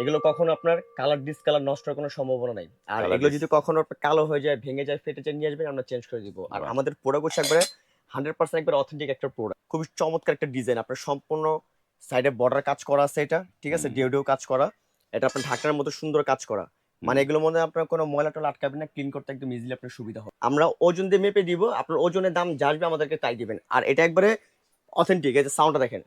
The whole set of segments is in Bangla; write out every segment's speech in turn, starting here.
এগুলো কখনো আপনার কালার ডিসকালার নষ্ট হওয়ার কোনো সম্ভাবনা নাই। আর এগুলো যদি কখনো কালো হয়ে যায় ভেঙে যায় ফেটে যায় নিয়ে আসবেন আমরা চেঞ্জ করে দিব। আর আমাদের প্রোডাক্ট হচ্ছে একবারে হান্ড্রেড পার্সেন্ট একবার অথেন্টিক একটা প্রোডাক্ট খুবই চমৎকার একটা ডিজাইন আপনার সম্পূর্ণ সাইডে বর্ডার কাজ করা আছে এটা ঠিক আছে। ডিও ডিও কাজ করা। এটা আপনার ঢাকার মতো সুন্দর কাজ করা। মানে এগুলোর মধ্যে আপনার কোনো ময়লা টলা আটকাবে না ক্লিন করতে একদম ইজিলি আপনার সুবিধা হবে। আমরা ওজন দিয়ে মেপে দিব আপনার ওজনের দাম যা আসবে আমাদেরকে তাই দিবেন। আর এটা একবারে অথেন্টিক এই যে সাউন্ডটা দেখেন।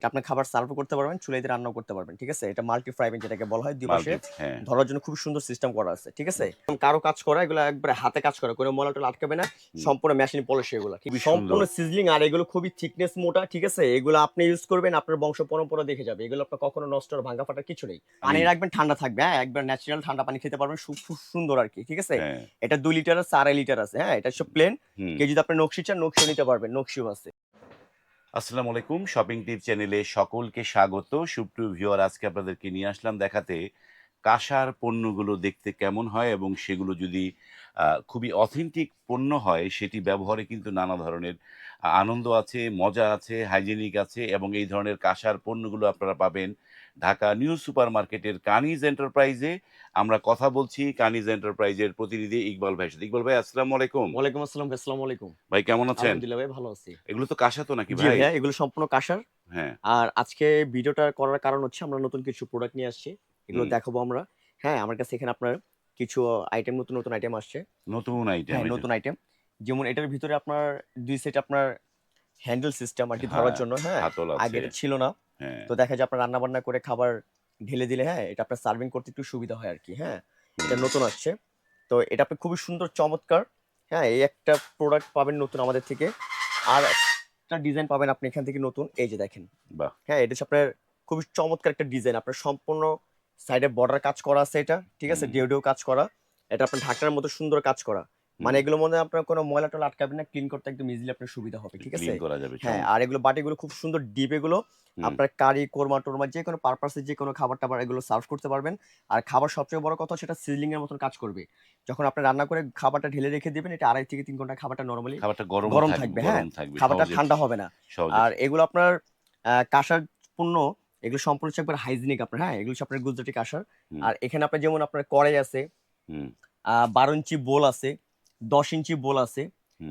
বাহ। আপনি খাবার সার্ভ করতে পারবেন চুলাইতে রান্নাও করতে পারবেন ঠিক আছে? এটা মাল্টি ফ্রাই যেটাকে বলা হয় দুই পাশে। হ্যাঁ। ধরার জন্য খুব সুন্দর সিস্টেম করা আছে ঠিক আছে? কারও কাজ করা এগুলো একবারে হাতে কাজ করা কোনো মলা টলা আটকাবে না সম্পূর্ণ মেশিন পলিশ এগুলো সম্পূর্ণ সিজলিং আর এগুলো খুবই থিকনেস মোটা ঠিক আছে? এগুলো আপনি ইউজ করবেন আপনার বংশ পরম্পরা দেখে যাবে এগুলো আপনার কখনো নষ্ট ভাঙা ফাটার কিছু নেই। পানি রাখবেন ঠান্ডা থাকবে হ্যাঁ? একবার ন্যাচারাল ঠান্ডা পানি খেতে পারবেন খুব সুন্দর আর কি ঠিক আছে? হ্যাঁ। এটা দুই লিটার আছে আড়াই লিটার আছে হ্যাঁ? এটা সব প্লেন। কেউ যদি আপনি নকশি চান নকশিও নিতে পারবেন নকশিও আছে। আসসালামু আলাইকুম শপিং টিপ চ্যানেলে সকলকে স্বাগত। সুপ্রিয় ভিউয়ার, আজকে আপনাদেরকে নিয়ে আসলাম দেখাতে কাঁসার পণ্যগুলো দেখতে কেমন হয় এবং সেগুলো যদি খুবই অথেন্টিক পণ্য হয়, সেটি ব্যবহারে কিন্তু নানা ধরনের আনন্দ আছে, মজা আছে হাইজেনিক আছে এবং এই ধরনের কাঁসার পণ্যগুলো আপনারা পাবেন ঢাকা নিউ সুপার মার্কেটের কানিজ এন্টারপ্রাইজে আমরা কথা বলছি কানিজ এন্টারপ্রাইজের প্রতিনিধি ইকবাল ভাই সাথে। ইকবাল ভাই আসসালামু আলাইকুম। ওয়ালাইকুম আসসালাম আসসালামু আলাইকুম। ভাই কেমন আছেন? আলহামদুলিল্লাহ ভাই ভালো আছি। এগুলো তো কাঁসা তো নাকি ভাই? ভাইয়া এগুলো সম্পূর্ণ কাঁসার। হ্যাঁ। আর আজকে ভিডিওটা করার কারণ হচ্ছে আমরা নতুন কিছু প্রোডাক্ট নিয়ে আসছি। এগুলো দেখাবো আমরা। হ্যাঁ আমার কাছে এখানে আপনার কিছু আইটেম নতুন নতুন আইটেম আসছে। নতুন আইটেম হ্যাঁ নতুন আইটেম যেমন এটার ভিতরে আপনার দুই সেট আপনার হ্যান্ডেল সিস্টেম আর কি ধরার হ্যাঁ, জন্য হ্যাঁ আগে ছিল না। হ্যাঁ তো দেখা যায় আপনার রান্না বান্না করে খাবার ঢেলে দিলে হ্যাঁ এটা আপনার সার্ভিং করতে একটু সুবিধা হয় আর কি হ্যাঁ। এটা নতুন আসছে। তো এটা আপনি খুবই সুন্দর চমৎকার হ্যাঁ এই একটা প্রোডাক্ট পাবেন নতুন আমাদের থেকে। আর একটা ডিজাইন পাবেন আপনি এখান থেকে নতুন। এই যে দেখেন। বাহ। হ্যাঁ এটা হচ্ছে আপনার খুবই চমৎকার একটা ডিজাইন আপনার সম্পূর্ণ সাইডে বর্ডার কাজ করা আছে এটা ঠিক আছে। ডিও ডিও কাজ করা। এটা আপনার ঢাকার মতো সুন্দর কাজ করা। মানে এগুলোর মধ্যে আপনার কোনো ময়লা টলা আটকাবে না ক্লিন করতে একদম ইজিলি আপনার সুবিধা হবে ঠিক আছে? করা যাবে হ্যাঁ আর এগুলো বাটিগুলো খুব সুন্দর ডিপ এগুলো আপনার কারি কোরমা টোরমা যে কোনো পারপাসে যে কোনো খাবার টাবার এগুলো সার্ভ করতে পারবেন। আর খাবার সবচেয়ে বড় কথা সেটা সিজলিং এর মতন কাজ করবে। যখন আপনি রান্না করে খাবারটা ঢেলে রেখে দিবেন এটা আড়াই থেকে তিন ঘণ্টা খাবারটা নরমালি খাবারটা গরম গরম থাকবে হ্যাঁ। খাবারটা ঠান্ডা হবে না। আর এগুলো আপনার কাঁসার পণ্য এগুলো সম্পূর্ণ হচ্ছে একবার হাইজিনিক আপনার হ্যাঁ? এগুলো আপনার গুজরাটি কাঁসার। আর এখানে আপনার যেমন আপনার কড়াই আছে আহ, বারো ইঞ্চি বোল আছে দশ ইঞ্চি বোল আছে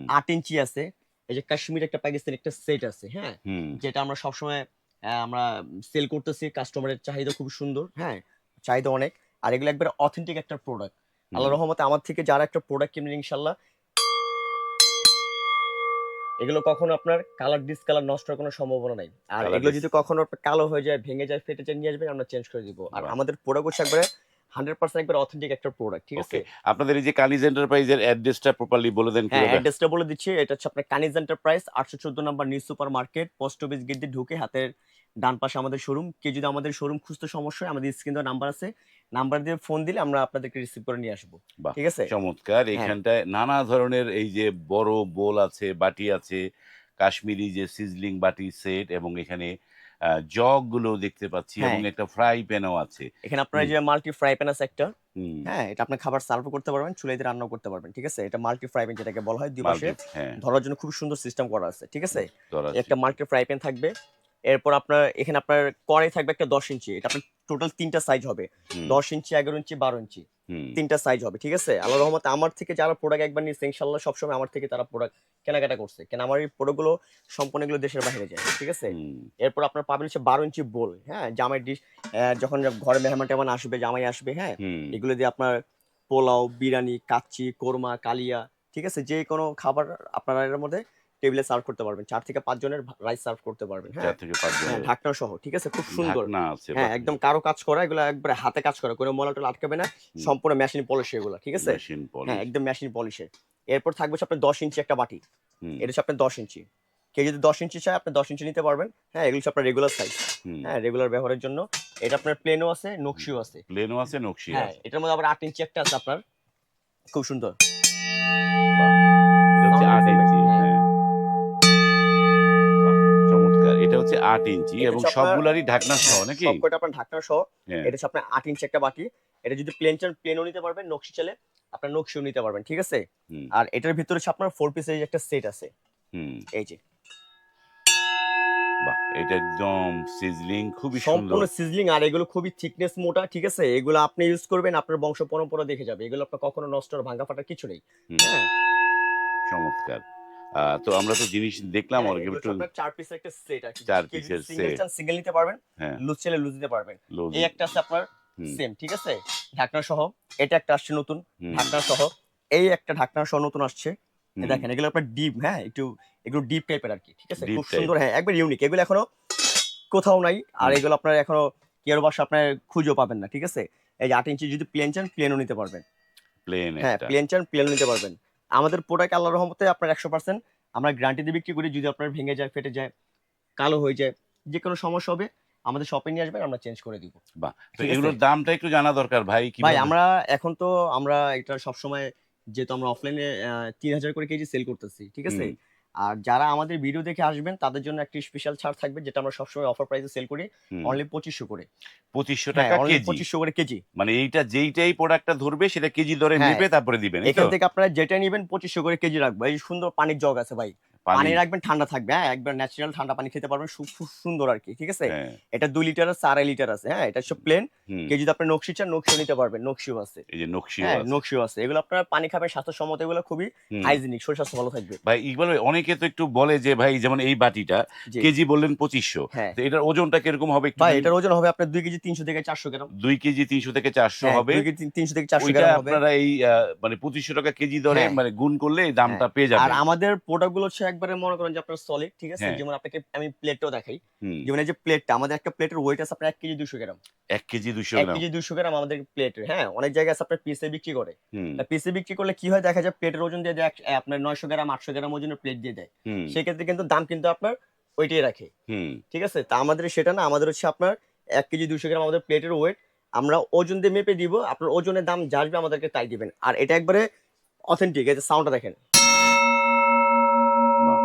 আট ইঞ্চি আছে এই যে কাশ্মীর একটা পাকিস্তানি একটা সেট আছে হ্যাঁ? যেটা আমরা সবসময় আমরা সেল করতেছি কাস্টমারের চাহিদা খুব সুন্দর হ্যাঁ? চাহিদা অনেক। আর এগুলো একবার অথেন্টিক একটা প্রোডাক্ট আল্লাহ রহমতে আমার থেকে যারা একটা প্রোডাক্ট কিনবেন ইনশাল্লাহ এগুলো কখনো আপনার কালার ডিসকালার নষ্ট হওয়ার কোনো সম্ভাবনা নাই। আর এগুলো যদি কখনো কালো হয়ে যায় ভেঙে যায় ফেটে যায় নিয়ে আসবেন আমরা চেঞ্জ করে দিব। আর আমাদের প্রোডাক্ট হচ্ছে একবারে হান্ড্রেড পার্সেন্ট একবার অথেন্টিক একটা প্রোডাক্ট ঠিক আছে? আপনাদের এই যে কানিজ এন্টারপ্রাইজের অ্যাড্রেসটা প্রপারলি বলে দেন হ্যাঁ অ্যাড্রেসটা বলে দিচ্ছি এটা হচ্ছে আপনার কানিজ এন্টারপ্রাইজ আটশো চোদ্দ number new super market post office gate দিয়ে ঢুকে হাতের ডান পাশে আমাদের শোরুম কেউ যদি আমাদের শোরুম খুঁজতে সমস্যা হয় আমাদের স্ক্রিন নাম্বার আছে। নাম্বার দিয়ে ফোন দিলে আমরা আপনাদেরকে রিসিভ করে নিয়ে আসব ঠিক আছে? চমৎকার। হ্যাঁ। এখানটায় নানা ধরনের এই যে বড় বোল আছে বাটি আছে কাশ্মীরি যে সিজলিং বাটি সেট এবং এখানে জগগুলো দেখতে পাচ্ছি হ্যাঁ। এবং একটা ফ্রাই প্যানও আছে। এখানে আপনার যে মাল্টি ফ্রাই প্যান আছে একটা। হ্যাঁ এটা আপনি খাবার সার্ভ করতে পারবেন চুলাইতে রান্নাও করতে পারবেন ঠিক আছে? এটা মাল্টি ফ্রাই প্যান যেটাকে বলা হয় দুই পাশে হ্যাঁ। ধরার জন্য খুব সুন্দর সিস্টেম করা আছে ঠিক আছে? ধরা একটা মাল্টি ফ্রাই প্যান থাকবে। এরপর আপনার এখানে আপনার কড়াই থাকবে একটা দশ ইঞ্চি এটা আপনার টোটাল তিনটা সাইজ হবে। দশ ইঞ্চি এগারো ইঞ্চি বারো ইঞ্চি। তিনটা সাইজ হবে ঠিক আছে? আল্লাহ রহমতে আমার থেকে যারা প্রোডাক্ট একবার নিচ্ছে ইনশাল্লাহ সবসময় আমার থেকে তারা প্রোডাক্ট কেনাকাটা করছে। কেন আমার এই প্রোডাক্টগুলো সম্পূর্ণ এগুলো দেশের বাইরে যায় ঠিক আছে? এরপর আপনার পাবেন হচ্ছে বারো ইঞ্চি বোল হ্যাঁ? জামাই ডিশ যখন ঘরে মেহমান টেহমান আসবে জামাই আসবে হ্যাঁ? এগুলো দিয়ে আপনার পোলাও বিরিয়ানি কাচ্চি কোরমা কালিয়া ঠিক আছে? যে কোনো খাবার আপনারা এর মধ্যে টেবিলে সার্ভ করতে পারবেন। চার থেকে পাঁচ জনের রাইস সার্ভ করতে পারবেন। হ্যাঁ। চার থেকে পাঁচ হ্যাঁ জনের। ঢাকনা সহ ঠিক আছে? খুব সুন্দর। ঢাকনা আছে হ্যাঁ একদম কারও কাজ করা এগুলো একবারে হাতে কাজ করা কোনো মলা টলা আটকাবে না। সম্পূর্ণ মেশিন পলিশ এগুলো ঠিক আছে? মেশিন polish, হ্যাঁ একদম মেশিন পলিশে এরপর থাকবে আপনার দশ ইঞ্চি একটা বাটি। হুম, এটা হচ্ছে আপনার দশ ইঞ্চি। কেউ যদি দশ ইঞ্চি চায় আপনি দশ ইঞ্চি নিতে পারবেন। হ্যাঁ এগুলো হচ্ছে আপনার রেগুলার সাইজ হ্যাঁ রেগুলার ব্যবহারের জন্য। এটা আপনার প্লেনও আছে নকশিও আছে। প্লেনও আছে নকশি হ্যাঁ আছে। এটার মধ্যে আবার আট ইঞ্চি একটা আছে আপনার। খুব সুন্দর। আট ইঞ্চি এবং আপনার- সবগুলারই ঢাকনা সহ নাকি? সবকটা আপনার ঢাকনা সহ। হ্যাঁ, এটা হচ্ছে আপনার আট ইঞ্চি একটা বাটি। এটা যদি প্লেন চান প্লেনও নিতে পারবেন নকশি চালে আপনার নকশিও নিতে পারবেন ঠিক আছে? আর এটার ভিতরে হচ্ছে আপনার ফোর পিসের একটা সেট আছে। এই যে। বাহ এটা একদম সিজলিং খুবই সুন্দর। সম্পূর্ণ সিজলিং আর এগুলো খুবই থিকনেস মোটা ঠিক আছে? এগুলো আপনি ইউজ করবেন আপনার বংশ পরম্পরা দেখে যাবে। এগুলো আপনার কখনো নষ্ট আর ভাঙা ফাটা কিছু নেই। হ্যাঁ। চমৎকার। তো আমরা তো জিনিস দেখলাম হ্যাঁ, অনেক এগুলো একটু চার পিসের একটা সেট আর কি চার কেউ পিসের সিঙ্গেল চান সিঙ্গেল নিতে পারবেন হ্যাঁ। লুজ চাইলে লুজ নিতে পারবেন। এই একটা আছে আপনার সেম ঠিক আছে? ঢাকনা সহ এটা একটা আসছে নতুন ঢাকনা সহ এই একটা ঢাকনা সহ নতুন আসছে। দেখেন এগুলো আপনার ডিপ হ্যাঁ একটু একটু ডিপ টাইপের আর কি ঠিক আছে? খুব সুন্দর হ্যাঁ একবার ইউনিক এগুলো এখনও কোথাও নাই আর এগুলো আপনার এখনও কেয়ার বাসা আপনার খুঁজেও পাবেন না ঠিক আছে? এই যে আট ইঞ্চি যদি প্লেন চান প্লেনও নিতে পারবেন। প্লেন হ্যাঁ প্লেন চান প্লেনও নিতে পারবেন। আমাদের প্রোডাক্ট আল্লাহ রহমতে আপনার একশো পার্সেন্ট আমরা গ্যারান্টি দিয়ে বিক্রি করি যদি আপনার ভেঙে যায় ফেটে যায় কালো হয়ে যায় যে কোনো সমস্যা হবে আমাদের শপে নিয়ে আসবেন আমরা চেঞ্জ করে দিব। বাহ তো এগুলোর দামটা একটু জানা দরকার ভাই ভাই আমরা এখন তো আমরা এটা সবসময় যেহেতু আমরা অফলাইনে তিন হাজার করে কেজি সেল করতেছি ঠিক আছে। আর যারা আমাদের ভিডিও দেখে আসবেন তাদের জন্য একটি স্পেশাল ছাড় থাকবে যেটা আমরা সবসময় অফার প্রাইসে সেল করি অনলি পঁচিশশো করে। পঁচিশশো হ্যাঁ টাকা কেজি। পঁচিশশো করে কেজি। মানে এইটা যেইটাই প্রোডাক্টটা ধরবে সেটা কেজি দরে নেবে তারপরে দিবেন এখান থেকে আপনারা যেটা নেবেন পঁচিশশো করে কেজি রাখব। এই সুন্দর পানির জগ আছে ভাই। পানি রাখবেন ঠান্ডা থাকবে হ্যাঁ একবার ন্যাচারাল ঠান্ডা পানি খেতে পারবেন খুব সুন্দর আর কি ঠিক আছে? হ্যাঁ। এটা দুই লিটার আছে আড়াই লিটার আছে হ্যাঁ এটা সব প্লেন কেউ যদি আপনি নকশি চান নকশিও নিতে পারবেন নকশিও আছে। এই যে নকশি হ্যাঁ নকশিও আছে। এগুলো আপনার পানি খাবেন স্বাস্থ্যসম্মত এগুলো খুবই হাইজিনিক শরীর স্বাস্থ্য ভালো থাকবে। ভাই ইকবাল ভাই অনেকে তো একটু বলে যে ভাই যেমন এই বাটিটা কেজি বললেন পঁচিশশো। হ্যাঁ। তো এটার ওজনটা কীরকম হবে ভাই এটার ওজন হবে আপনার দুই কেজি তিনশো থেকে চারশো গ্রাম। দুই কেজি তিনশো থেকে চারশো হ্যাঁ, হবে। তিনশো থেকে চারশো গ্রাম আপনারা এই মানে পঁচিশশো টাকা কেজি হ্যাঁ। মানে গুণ করলে এই দামটা পেয়ে আর আমাদের প্রোডাক্টগুলো হচ্ছে একবারে মনে করেন যে আপনার সলিড ঠিক আছে? হ্যাঁ। যেমন আপনাকে আমি প্লেটটাও দেখাই। যেমন এই যে প্লেটটা আমাদের একটা প্লেটের ওয়েট আছে আপনার এক কেজি দুশো গ্রাম। এক কেজি দুশো এক গ্রাম। কেজি দুশো গ্রাম আমাদের প্লেটের হ্যাঁ? অনেক জায়গায় আছে আপনার পিসে বিক্রি করে। পিসে বিক্রি করলে কি হয়? দেখা যায় প্লেটের ওজন দিয়ে দেয় আপনার নয়শো গ্রাম আটশো গ্রাম ওজনের প্লেট দিয়ে দেয়। সেক্ষেত্রে কিন্তু দাম কিন্তু আপনার ওইটাই রাখে। ঠিক আছে? তা আমাদের সেটা না আমাদের হচ্ছে আপনার এক কেজি দুশো গ্রাম আমাদের প্লেটের ওয়েট আমরা ওজন দিয়ে মেপে দিব আপনার ওজনের দাম যা আসবে আমাদেরকে তাই দিবেন। আর এটা একবারে অথেন্টিক এই যে সাউন্ডটা দেখেন বাহ।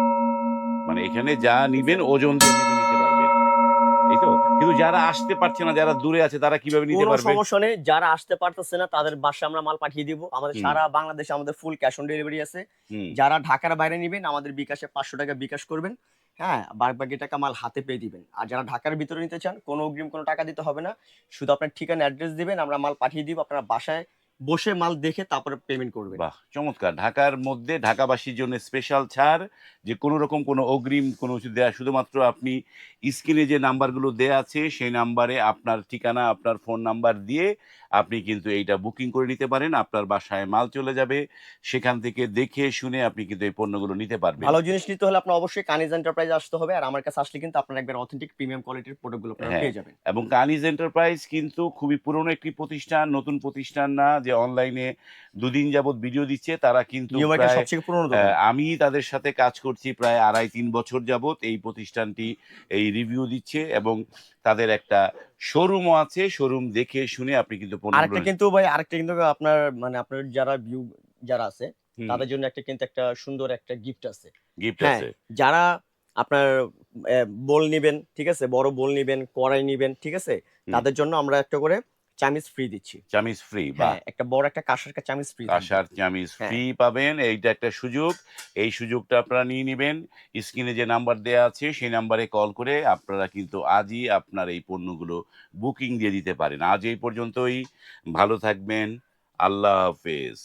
মানে এখানে যা নিবেন ওজন দিয়ে নিতে পারবেন। এই তো? কিন্তু যারা আসতে পারছে না যারা দূরে আছে তারা কীভাবে নিতে পারবে? সমস্যা নেই। যারা আসতে পারতেছে না তাদের বাসায় আমরা মাল পাঠিয়ে দিব। আমাদের সারা বাংলাদেশে আমাদের ফুল ক্যাশ অন ডেলিভারি আছে। যারা ঢাকার বাইরে নেবেন আমাদের বিকাশে পাঁচশো টাকা বিকাশ করবেন। হ্যাঁ বাকি টাকা মাল হাতে পেয়ে দিবেন। আর যারা ঢাকার ভিতরে নিতে চান কোনো অগ্রিম কোনো টাকা দিতে হবে না। শুধু আপনার ঠিকানা অ্যাড্রেস দিবেন আমরা মাল পাঠিয়ে দিব। আপনারা বাসায় বসে মাল দেখে তারপরে পেমেন্ট করবেন। বাহ চমৎকার। ঢাকার মধ্যে ঢাকাবাসীর জন্য স্পেশাল ছাড় যে কোনো রকম কোনো অগ্রিম কোনো কিছু দেয়া শুধুমাত্র আপনি স্ক্রিনে যে নাম্বারগুলো দেয়া আছে সেই নাম্বারে আপনার ঠিকানা আপনার ফোন নাম্বার দিয়ে আপনি কিন্তু এইটা বুকিং করে নিতে পারেন। আপনার বাসায় মাল চলে যাবে সেখান থেকে দেখে শুনে আপনি কিন্তু এই পণ্যগুলো নিতে পারবেন। ভালো জিনিস নিতে হলে আপনার অবশ্যই কানিজ এন্টারপ্রাইজ আসতে হবে আর আমার কাছে আসলে কিন্তু আপনার একবার অথেন্টিক প্রিমিয়াম কোয়ালিটির প্রোডাক্টগুলো। পেয়ে যাবেন। এবং কানিজ এন্টারপ্রাইজ কিন্তু খুবই পুরনো একটি প্রতিষ্ঠান নতুন প্রতিষ্ঠান না যে অনলাইনে দুদিন যাবত ভিডিও দিচ্ছে তারা কিন্তু আমি তাদের সাথে কাজ করছি প্রায় আড়াই তিন বছর যাবত এই প্রতিষ্ঠানটি এই রিভিউ দিচ্ছে এবং তাদের একটা শোরুমও আছে। শোরুম দেখে শুনে আপনি কিন্তু আরেকটা কিন্তু ভাই আরেকটা কিন্তু আপনার মানে আপনার যারা ভিউ যারা আছে তাদের জন্য একটা কিন্তু একটা সুন্দর একটা গিফট আছে। গিফট হ্যাঁ আছে। যারা আপনার বল নিবেন ঠিক আছে? বড় বল নিবেন কড়াই নিবেন ঠিক আছে? তাদের জন্য আমরা একটা করে চামিজ ফ্রি দিচ্ছি। চামিজ ফ্রি বা হ্যাঁ একটা বড় একটা কাঁসার একটা চামিজ ফ্রি কাঁসার চামিজ। ফ্রি পাবেন এইটা একটা সুযোগ। এই সুযোগটা আপনারা নিয়ে নেবেন। স্ক্রিনে যে নাম্বার দেয়া আছে সেই নাম্বারে কল করে আপনারা কিন্তু আজই আপনার এই পণ্যগুলো বুকিং দিয়ে দিতে পারেন। আজ এই পর্যন্তই। ভালো থাকবেন। আল্লাহ হাফেজ।